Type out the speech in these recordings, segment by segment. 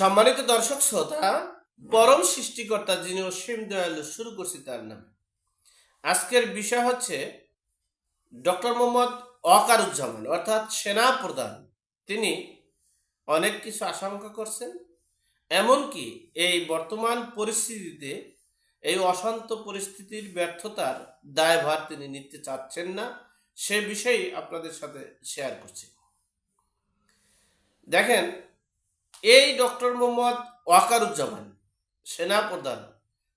সম্মানিত দর্শক শ্রোতা, পরম সৃষ্টিকর্তা যিনি অসীম দয়ালু শুরু করছি তার নামে। আজকের বিষয় হচ্ছে ডক্টর মোহাম্মদ ওয়াকারুজ্জামান, অর্থাৎ সেনা প্রধান তিনি অনেক কিছু আশঙ্কা করছেন, এমনকি এই বর্তমান পরিস্থিতিতে এই অশান্ত পরিস্থিতির ব্যর্থতার দায়ভার তিনি নিতে চাচ্ছেন না, সে বিষয়ে আপনাদের সাথে শেয়ার করছি। দেখেন এই ডক্টর মোহাম্মদ ওয়াকারুজ্জামান, সেনাপ্রধান,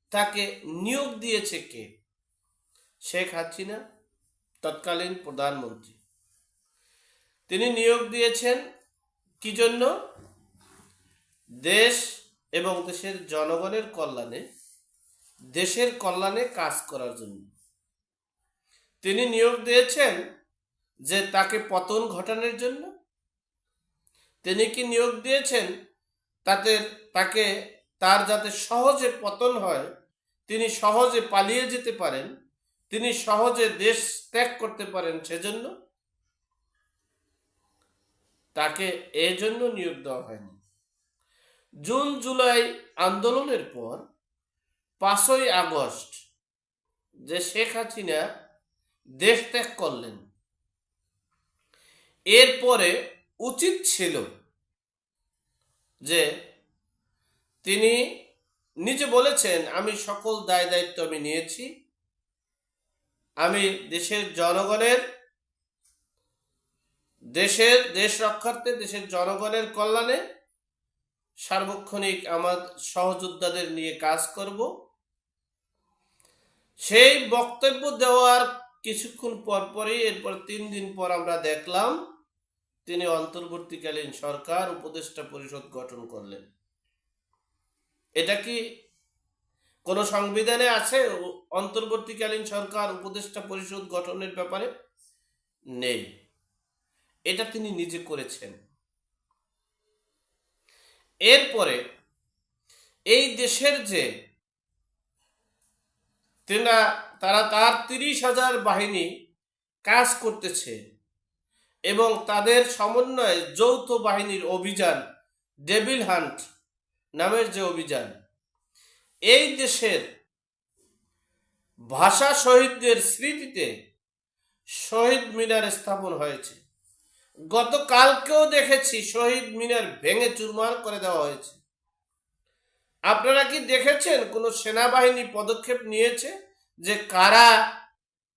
তাকে নিয়োগ দিয়েছে কে? শেখ হাসিনা, তৎকালীন প্রধানমন্ত্রী। তিনি নিয়োগ দিয়েছেন কি জন্য? দেশ এবং দেশের জনগণের কল্যাণে, দেশের কল্যাণে কাজ করার জন্য। তিনি নিয়োগ দিয়েছেন যে তাকে পতন ঘটানোর জন্য তিনি কি নিয়োগ দিয়েছেন? তাতে, তাকে, তার যাতে সহজে পতন হয়, তিনি সহজে পালিয়ে যেতে পারেন, তিনি সহজে দেশ ত্যাগ করতে পারেন সেজন্য? তাকে এজন্য নিয়োগ দেওয়া হয়নি। জুন, জুলাই আন্দোলনের পর পাঁচই আগস্ট যে শেখ হাসিনা দেশ ত্যাগ করলেন, এরপরে উচিত ছিল যে তিনি নিজে বলেছেন, আমি সকল দায় দায়িত্ব আমি নিয়েছি। আমি দেশের জনগণের, দেশের, দেশ রক্ষার্থে দেশের জনগণের কল্যাণে সার্বক্ষণিক আমার সহযোদ্ধাদের নিয়ে কাজ করব। সেই বক্তব্য দেওয়ার কিছুক্ষণ পর পরই, এরপর তিন দিন পর আমরা দেখলাম তিনি অন্তর্বর্তীকালীন সরকার উপদেষ্টা পরিষদ গঠন করলেন। এটা কি কোন সংবিধানে আছে অন্তর্বর্তীকালীন সরকার উপদেষ্টা পরিষদ গঠনের ব্যাপারে? নেই। এটা তিনি নিজে করেছেন। এরপরে এই দেশের যে তেনা তারা তার তিরিশ হাজার বাহিনী কাজ করতেছে এবং তাদের সমন্বয়ে যৌথ বাহিনীর অভিযান, ডেভিল হান্ট নামের যে অভিযান। এই দেশের ভাষা শহীদদের স্মৃতিতে শহীদ মিনার স্থাপন হয়েছে। গতকালকেও দেখেছি শহীদ মিনার ভেঙে চুরমার করে দেওয়া হয়েছে। আপনারা কি দেখেছেন কোনো সেনাবাহিনী পদক্ষেপ নিয়েছে যে কারা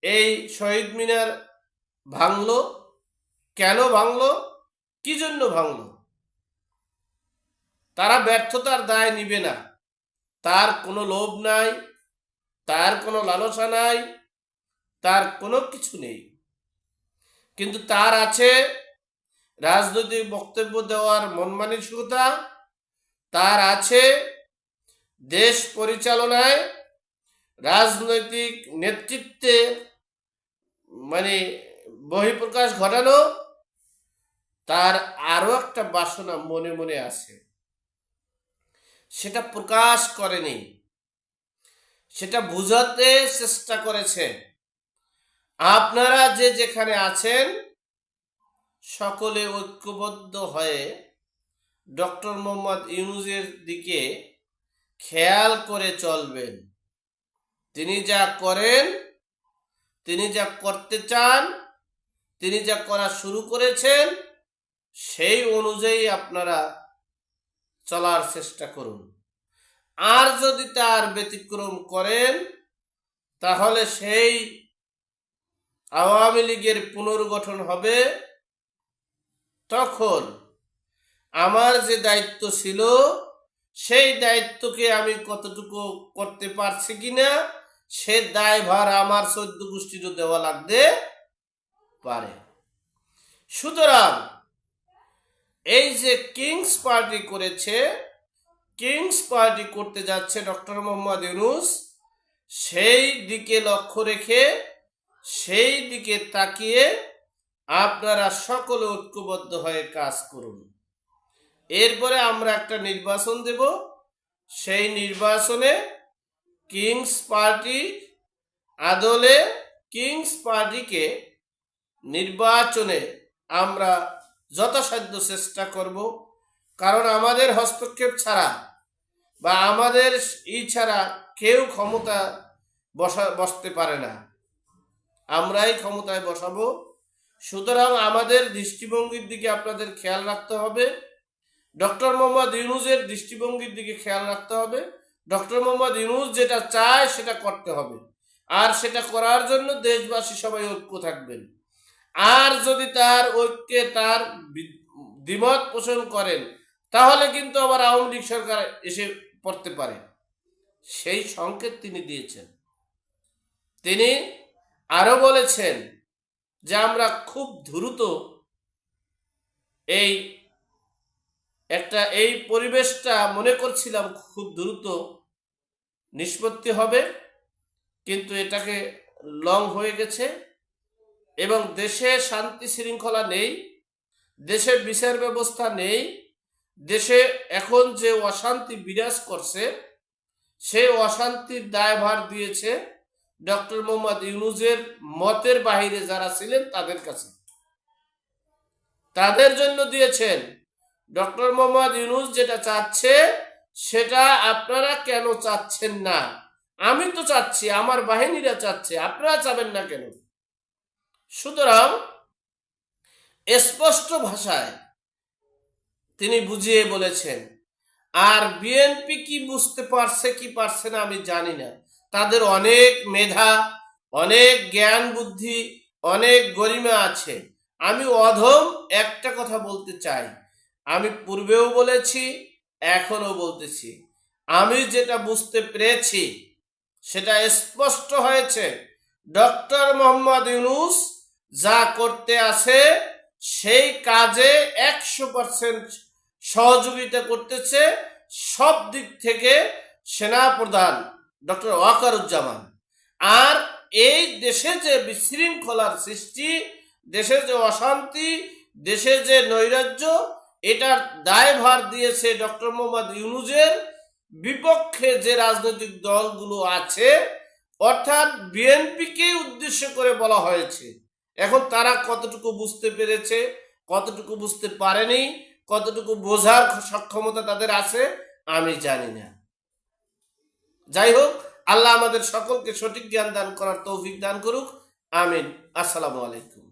এই শহীদ মিনার ভাঙলো? কেন ভাঙলো? কি জন্য ভাঙল? তারা ব্যর্থতার দায় নিবে না। তার কোনো লোভ নাই, তার কোনো লালসা নাই, তার কোনো কিছু নেই। কিন্তু তার আছে রাজনৈতিক বক্তব্য দেওয়ার মন মানসিকতা তার আছে দেশ পরিচালনায় রাজনৈতিক নেতৃত্বে মানে বহিঃপ্রকাশ ঘটানো তার আরও একটা বাসনা মনে মনে আছে। সেটা প্রকাশ করেনি। সেটা বুঝাতে চেষ্টা করেছে। আপনারা যে যেখানে আছেন, সকলে ঐক্যবদ্ধ হয়ে ডক্টর মোহাম্মদ ইউনুজের দিকে খেয়াল করে চলবেন। তিনি যা করেন, তিনি যা করতে চান, তিনি যা করা শুরু করেছেন সেই অনুযায়ী আপনারা চলার চেষ্টা করুন। আর যদি তার ব্যতিক্রম করেন, তাহলে সেই আওয়ামী লীগের পুনর্গঠন হবে। তখন আমার যে দায়িত্ব ছিল, সেই দায়িত্বকে আমি কতটুকু করতে পারছি কিনা, সে দায়ভার আমার চোদ্দ গোষ্ঠীরও দেওয়া লাগতে পারে। সুতরাং এই যে কিংস পার্টি করেছে, কিংস পার্টি করতে যাচ্ছে ডক্টর মোহাম্মদ ইউনুস, সেই দিকে লক্ষ্য রেখে, সেই দিকে তাকিয়ে আপনারা সকলে ঐক্যবদ্ধ হয়ে কাজ করুন। এরপরে আমরা একটা নির্বাচন দেব। সেই নির্বাচনে কিংস পার্টি আদলে কিংস পার্টিকে নির্বাচনে আমরা যথাসাধ্য চেষ্টা করব, কারণ আমাদের হস্তক্ষেপ ছাড়া বা আমাদের ই ছাড়া কেউ ক্ষমতা বসা, বসতে পারে না। আমরাই ক্ষমতায় বসাবো। সুতরাং আমাদের দৃষ্টিভঙ্গির দিকে আপনাদের খেয়াল রাখতে হবে। ডক্টর মোহাম্মদ ইউনুসের দৃষ্টিভঙ্গির দিকে খেয়াল রাখতে হবে। ডক্টর মোহাম্মদ ইউনুস যেটা চায় সেটা করতে হবে। আর সেটা করার জন্য দেশবাসী সবাই ঐক্য থাকবেন। আর যদি তার ঐক্যে তার দ্বিমত পোষণ করেন, তাহলে কিন্তু আবার আওয়ামী লীগ সরকার এসে পড়তে পারে। সেই সংকেত তিনি দিয়েছেন। তিনি আরও বলেছেন যে আমরা খুব দ্রুত এই একটা, এই পরিবেশটা মনে করছিলাম খুব দ্রুত নিষ্পত্তি হবে, কিন্তু এটাকে লং হয়ে গেছে। এবং দেশে শান্তি শৃঙ্খলা নেই, দেশে বিচার ব্যবস্থা নেই, দেশে এখন যে অশান্তি বিরাজ করছে সেই অশান্তির দায়ভার দিয়েছে ডক্টর মোহাম্মদ ইউনুজের মতের বাহিরে যারা ছিলেন তাদের কাছে। তাদের জন্য দিয়েছেন, ডক্টর মোহাম্মদ ইউনুস যেটা চাচ্ছে, সেটা আপনারা কেন চাচ্ছেন না? আমি তো চাচ্ছি, আমার বাহিনীরা চাচ্ছে, আপনারা চাবেন না কেন? সুতরাং স্পষ্ট ভাষায় তিনি বুঝিয়ে বলেছেন, আর বিএনপি কি বুঝতে পারছে, কি পারছে না আমি জানি না। তাদের অনেক মেধা, অনেক জ্ঞান বুদ্ধি, অনেক গরিমা আছে। আমি অধম একটা কথা বলতে চাই। আমি পূর্বেও বলেছি এখনও বলতেছি। আমি যেটা বুঝতে পেরেছি, সেটা স্পষ্ট হয়েছে। ডক্টর মোহাম্মদ ইউনুস যা করতে আছে, সেই কাজে একশো পার্সেন্ট সহযোগিতা করতেছে। সব দিক থেকে সেনা প্রধান ডক্টর ওয়াকারুজ্জামান। আর এই দেশে যে বিশৃঙ্খলার সৃষ্টি, দেশে যে অশান্তি, দেশে যে নৈরাজ্য, এটার দায়ভার দিয়েছে ডক্টর মোহাম্মদ ইউনুজের বিপক্ষে যে রাজনৈতিক দলগুলো আছে, অর্থাৎ বিএনপিকে উদ্দেশ্য করে বলা হয়েছে এখন তারা কতটুকু বুঝতে পেরেছে, কতটুকু বুঝতে পারেনি, কতটুকু বোঝার সক্ষমতা তাদের আছে, আমি জানি না। যাই হোক, আল্লাহ আমাদের সকলকে সঠিক জ্ঞান দান করার তৌফিক দান করুক। আমিন। আসসালামু আলাইকুম।